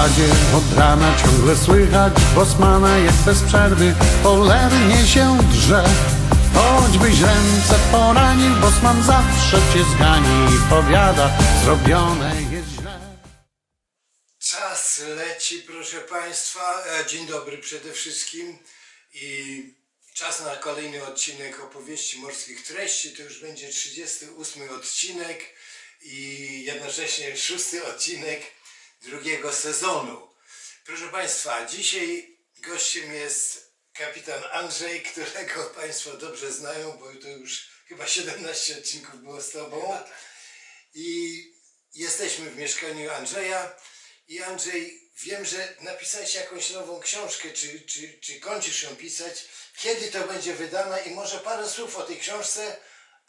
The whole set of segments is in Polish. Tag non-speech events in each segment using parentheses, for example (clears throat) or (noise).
zakładzie od rana ciągle słychać Bosmana jak bez przerwy cholernie się drze Choćbyś ręce poranił, Bosman zawsze cię zgani i powiada Zrobione jest źle Czas leci, proszę Państwa. E, Dzień dobry przede wszystkim. I czas na kolejny odcinek opowieści morskich treści. To już będzie 38 odcinek i jednocześnie szósty odcinek drugiego sezonu. Proszę Państwa, dzisiaj gościem jest kapitan Andrzej, którego (laughs) Państwo dobrze znają, bo to już chyba 17 odcinków było z Tobą. I jesteśmy w mieszkaniu Andrzeja. I Andrzej, wiem, że napisałeś jakąś nową książkę, czy, czy, czy kończysz ją pisać. Kiedy to będzie wydana i może parę słów o tej książce,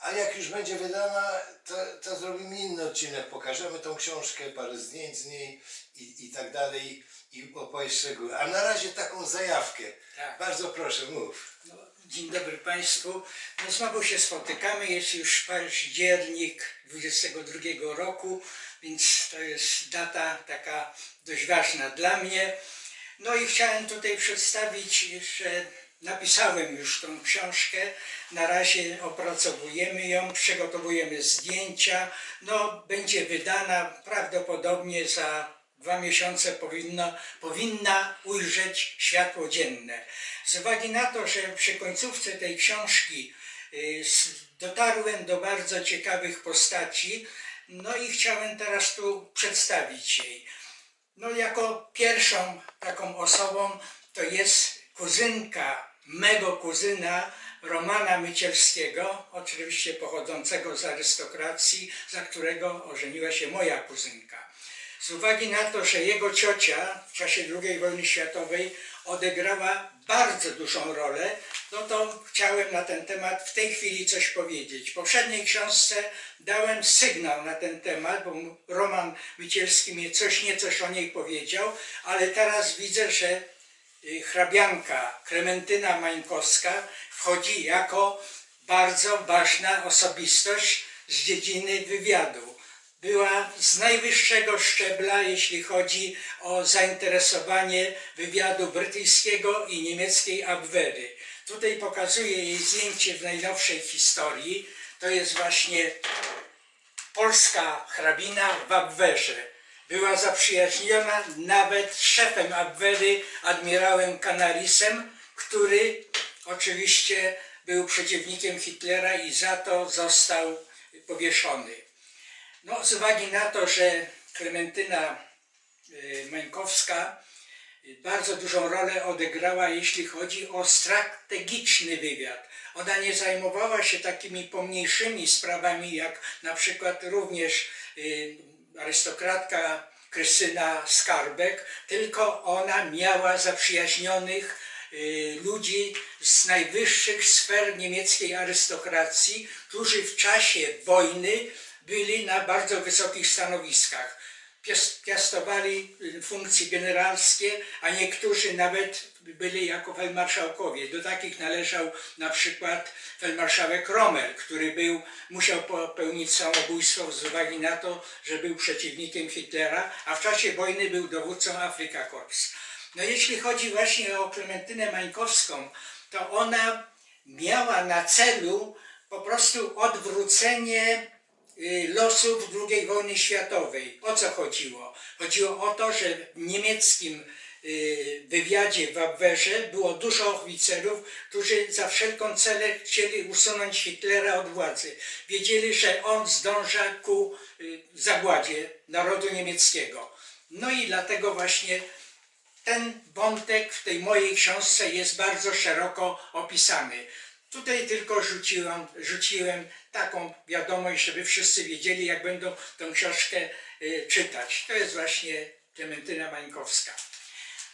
a jak już będzie wydana, to, to zrobimy inny odcinek. Pokażemy tą książkę, parę zdjęć z niej i, i tak dalej i opowiesz szczegóły. A na razie taką zajawkę. Tak. Bardzo proszę, mów. No, Dzień dobry Państwu. No, znowu się spotykamy. Jest już październik 22 roku, więc to jest data taka dość ważna dla mnie. No i chciałem tutaj przedstawić, że napisałem już tą książkę. Na razie opracowujemy ją, przygotowujemy zdjęcia. No, będzie wydana prawdopodobnie za dwa miesiące powinno, powinna ujrzeć światło dzienne. Z uwagi na to, że przy końcówce tej książki y, dotarłem do bardzo ciekawych postaci, no i chciałem teraz tu przedstawić jej. No jako pierwszą taką osobą to jest kuzynka mego kuzyna Romana Mycielskiego, oczywiście pochodzącego z arystokracji, za którego ożeniła się moja kuzynka. Z uwagi na to, że jego ciocia w czasie II wojny światowej odegrała bardzo dużą rolę, no to chciałem na ten temat w tej chwili coś powiedzieć. W poprzedniej książce dałem sygnał na ten temat, bo Roman Wycielski mnie coś niecoś o niej powiedział, ale teraz widzę, że hrabianka Klementyna Mańkowska wchodzi jako bardzo ważna osobistość z dziedziny wywiadu była z najwyższego szczebla, jeśli chodzi o zainteresowanie wywiadu brytyjskiego i niemieckiej Abwehry. Tutaj pokazuję jej zdjęcie w najnowszej historii. To jest właśnie polska hrabina w Abwehrze. Była zaprzyjaźniona nawet szefem Abwehry, admirałem Canarisem, który oczywiście był przeciwnikiem Hitlera i za to został powieszony. No, z uwagi na to, że Klementyna y, Mańkowska y, bardzo dużą rolę odegrała, jeśli chodzi o strategiczny wywiad. Ona nie zajmowała się takimi pomniejszymi sprawami, jak na przykład również y, arystokratka Krystyna Skarbek, tylko ona miała zaprzyjaźnionych y, ludzi z najwyższych sfer niemieckiej arystokracji, którzy w czasie wojny byli na bardzo wysokich stanowiskach. Pias- Piastowali y, funkcje generalskie, a niektórzy nawet byli jako felmarszałkowie. Do takich należał na przykład felmarszałek Rommel, który był, musiał popełnić samobójstwo z uwagi na to, że był przeciwnikiem Hitlera, a w czasie wojny był dowódcą Afrika Korps. No jeśli chodzi właśnie o Klementynę Mańkowską, to ona miała na celu po prostu odwrócenie losów II wojny światowej. O co chodziło? Chodziło o to, że w niemieckim y, wywiadzie w Abwehrze było dużo oficerów, którzy za wszelką cenę chcieli usunąć Hitlera od władzy. Wiedzieli, że on zdąża ku y, zagładzie narodu niemieckiego. No i dlatego właśnie ten wątek w tej mojej książce jest bardzo szeroko opisany. Tutaj tylko rzuciłem, rzuciłem taką wiadomość, żeby wszyscy wiedzieli, jak będą tę książkę y, czytać. To jest właśnie Klementyna Mańkowska.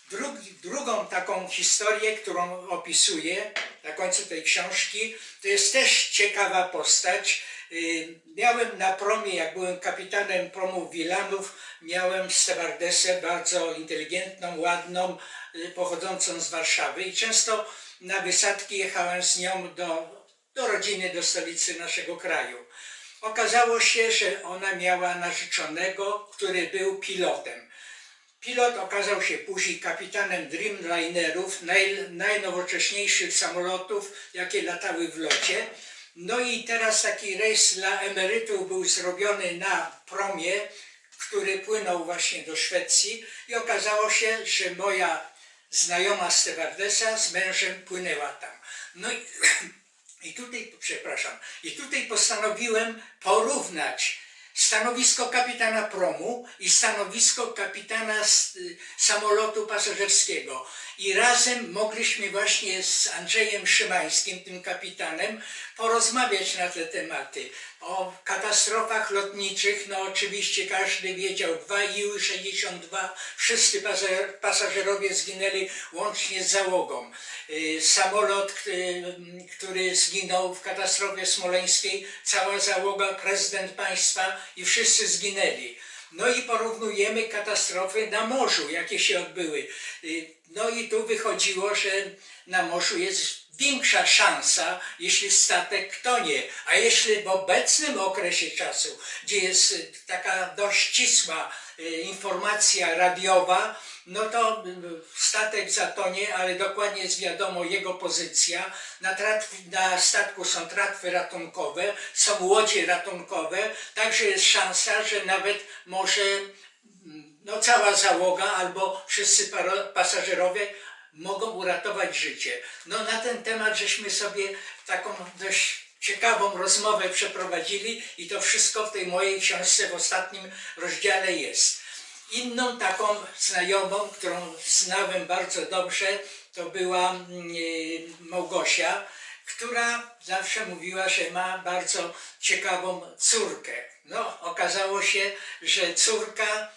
Drugi, drugą taką historię, którą opisuję na końcu tej książki, to jest też ciekawa postać. Y, Miałem na promie, jak byłem kapitanem promu Wilanów, miałem stewardesę bardzo inteligentną, ładną, y, pochodzącą z Warszawy i często na wysadki jechałem z nią do, do rodziny, do stolicy naszego kraju. Okazało się, że ona miała narzeczonego, który był pilotem. Pilot okazał się później kapitanem Dreamlinerów, naj, najnowocześniejszych samolotów, jakie latały w locie. No i teraz taki rejs dla emerytów był zrobiony na promie, który płynął właśnie do Szwecji i okazało się, że moja znajoma stewardesa z mężem płynęła tam. No i, (clears throat) i tutaj, przepraszam, i tutaj postanowiłem porównać stanowisko kapitana promu i stanowisko kapitana samolotu pasażerskiego. I razem mogliśmy właśnie z Andrzejem Szymańskim, tym kapitanem, porozmawiać na te tematy. O katastrofach lotniczych, no oczywiście każdy wiedział, 2 Iły-62, wszyscy pasażer- pasażerowie zginęli łącznie z załogą. Y, Samolot, y, który zginął w katastrofie smoleńskiej, cała załoga, prezydent państwa i wszyscy zginęli. No i porównujemy katastrofy na morzu, jakie się odbyły. Y, No i tu wychodziło, że na morzu jest większa szansa, jeśli statek tonie. A jeśli w obecnym okresie czasu, gdzie jest taka dość ścisła informacja radiowa, no to y, statek zatonie, ale dokładnie jest wiadomo jego pozycja. Na, tratw, na statku są tratwy ratunkowe, są łodzie ratunkowe, także jest szansa, że nawet może no, cała załoga albo wszyscy pasażerowie mogą uratować życie. No na ten temat żeśmy sobie taką dość ciekawą rozmowę przeprowadzili i to wszystko w tej mojej książce w ostatnim rozdziale jest. Inną taką znajomą, którą znałem bardzo dobrze, to była mm, e, Małgosia, która zawsze mówiła, że ma bardzo ciekawą córkę. No, okazało się, że córka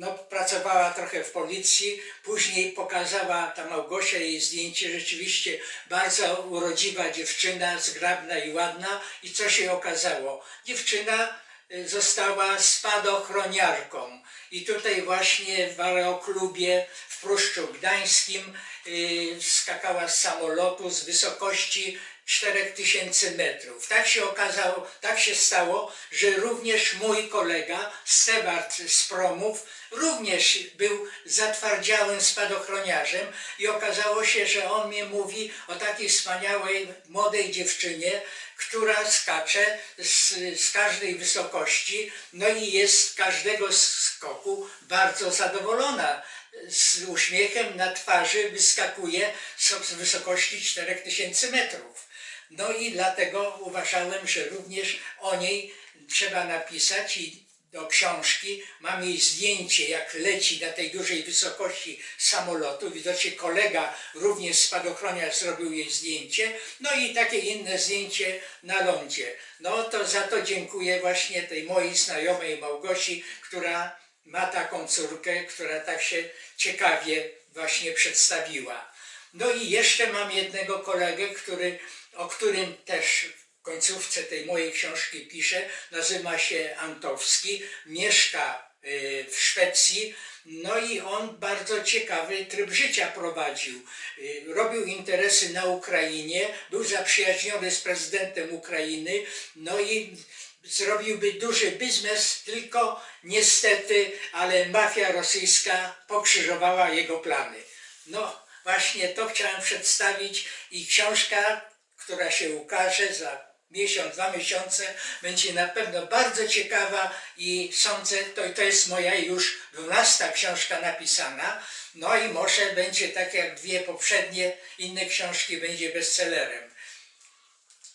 no, pracowała trochę w policji, później pokazała ta Małgosia jej zdjęcie, rzeczywiście bardzo urodziwa dziewczyna, zgrabna i ładna. I co się okazało? Dziewczyna y, została spadochroniarką. I tutaj właśnie w aeroklubie w Pruszczu Gdańskim y, skakała z samolotu z wysokości 4000 metrów. Tak się okazało, tak się stało, że również mój kolega Stewart z promów również był zatwardziałym spadochroniarzem i okazało się, że on mnie mówi o takiej wspaniałej młodej dziewczynie, która skacze z, z każdej wysokości, no i jest z każdego skoku bardzo zadowolona. Z uśmiechem na twarzy wyskakuje z wysokości 4000 metrów. No i dlatego uważałem, że również o niej trzeba napisać i do książki mam jej zdjęcie, jak leci na tej dużej wysokości samolotu. Widocznie kolega również spadochroniarz zrobił jej zdjęcie. No i takie inne zdjęcie na lądzie. No to za to dziękuję właśnie tej mojej znajomej Małgosi, która ma taką córkę, która tak się ciekawie właśnie przedstawiła. No i jeszcze mam jednego kolegę, który, o którym też w końcówce tej mojej książki piszę. Nazywa się Antowski, mieszka y, w Szwecji. No i on bardzo ciekawy tryb życia prowadził. Y, Robił interesy na Ukrainie, był zaprzyjaźniony z prezydentem Ukrainy, no i zrobiłby duży biznes, tylko niestety, ale mafia rosyjska pokrzyżowała jego plany. No właśnie to chciałem przedstawić i książka, która się ukaże za miesiąc, dwa miesiące, będzie na pewno bardzo ciekawa i sądzę, to, to jest moja już dwunasta książka napisana, no i może będzie tak jak dwie poprzednie inne książki, będzie bestsellerem.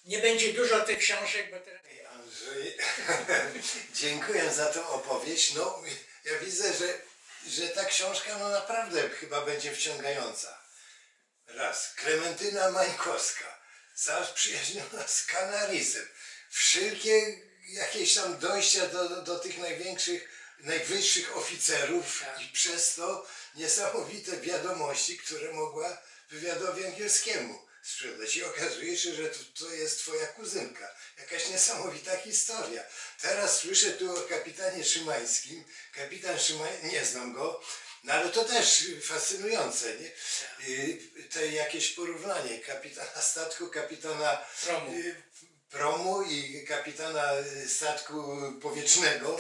Nie będzie dużo tych książek, bo teraz... Ej, Andrzej, (laughs) dziękuję za tą opowieść. No, ja widzę, że, że ta książka no naprawdę chyba będzie wciągająca. Raz, Klementyna Mańkowska, zaprzyjaźniona z Kanarysem. Wszelkie jakieś tam dojścia do, do, do tych największych, najwyższych oficerów Tak. i przez to niesamowite wiadomości, które mogła wywiadowi angielskiemu sprzedać. I okazuje się, że to, to jest twoja kuzynka. Jakaś niesamowita historia. Teraz słyszę tu o kapitanie Szymańskim. Kapitan Szymański, nie znam go, no ale to też fascynujące, nie? Y, Te jakieś porównanie kapitana statku, kapitana Promu. y, promu i kapitana y, statku powietrznego.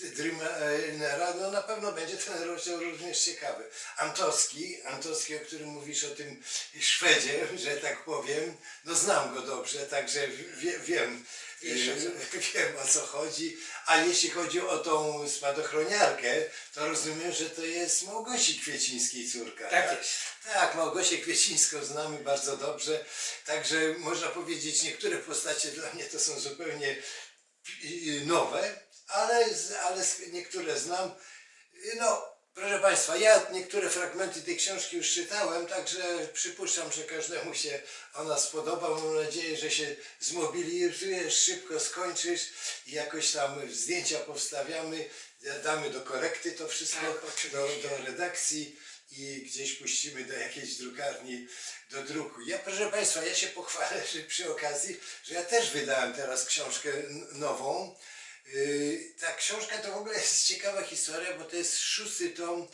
Tak. Dreamera, no na pewno będzie ten rozdział również ciekawy. Antowski, Antowski, o którym mówisz o tym Szwedzie, że tak powiem, no znam go dobrze, także wie, wiem, e, (laughs) wiem o co chodzi. A jeśli chodzi o tą spadochroniarkę, to rozumiem, że to jest Małgosi Kwiecińskiej córka. Tak jest. Tak, Małgosię Kwiecińską znamy bardzo dobrze, także można powiedzieć, niektóre postacie dla mnie to są zupełnie nowe, ale, ale niektóre znam. No, proszę Państwa, ja niektóre fragmenty tej książki już czytałem, także przypuszczam, że każdemu się ona spodoba. Mam nadzieję, że się zmobilizujesz, szybko skończysz i jakoś tam zdjęcia powstawiamy, damy do korekty to wszystko, Tak, do, do redakcji i gdzieś puścimy do jakiejś drukarni do druku. Ja proszę Państwa, ja się pochwalę że przy okazji, że ja też wydałem teraz książkę nową. Yy, ta książka to w ogóle jest ciekawa historia, bo to jest szósty tom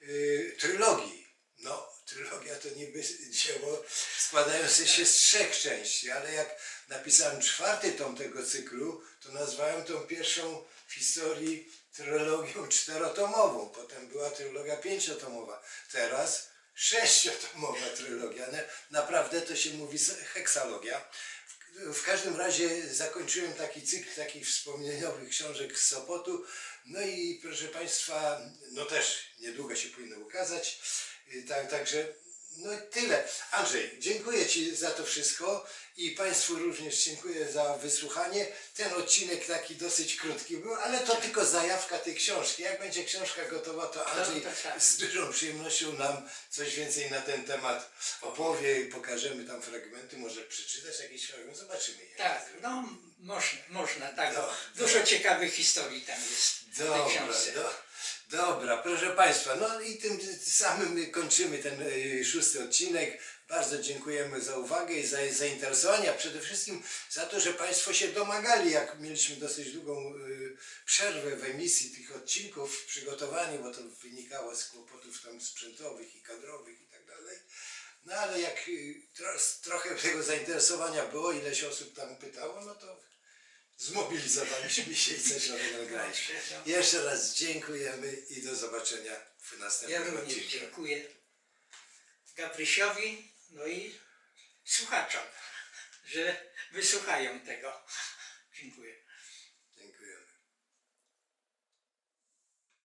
yy, trylogii. No, trylogia to niby dzieło składające się z trzech części, ale jak napisałem czwarty tom tego cyklu, to nazwałem tą pierwszą w historii trylogią czterotomową. Potem była trylogia pięciotomowa. Teraz sześciotomowa trylogia. Na- Naprawdę to się mówi heksalogia. W, każdym razie zakończyłem taki cykl takich wspomnieniowych książek z Sopotu. No i proszę Państwa, no też niedługo się powinno ukazać. Y, Tak, także no i tyle. Andrzej, dziękuję Ci za to wszystko i Państwu również dziękuję za wysłuchanie. Ten odcinek taki dosyć krótki był, ale to tylko zajawka tej książki. Jak będzie książka gotowa, to Andrzej to tak. z dużą przyjemnością nam coś więcej na ten temat opowie i pokażemy tam fragmenty. Może przeczytać jakiś fragment, zobaczymy. jak Tak, no można, można, tak. No, Dużo ciekawych historii tam jest w tej Dobra, książce. do, dobra, proszę Państwa, no i tym samym kończymy ten y, szósty odcinek. Bardzo dziękujemy za uwagę i za zainteresowanie, a przede wszystkim za to, że Państwo się domagali, jak mieliśmy dosyć długą y, przerwę w emisji tych odcinków, w przygotowaniu, bo to wynikało z kłopotów tam sprzętowych i kadrowych i tak dalej. No ale jak y, tro, trochę tego zainteresowania było, ileś osób tam pytało, no to zmobilizowaliśmy się i coś nagraliśmy. Jeszcze raz dziękujemy i do zobaczenia w Ja następnym również odcinku. dziękuję Gabrysiowi, no i słuchaczom, że wysłuchają tego. Dziękuję.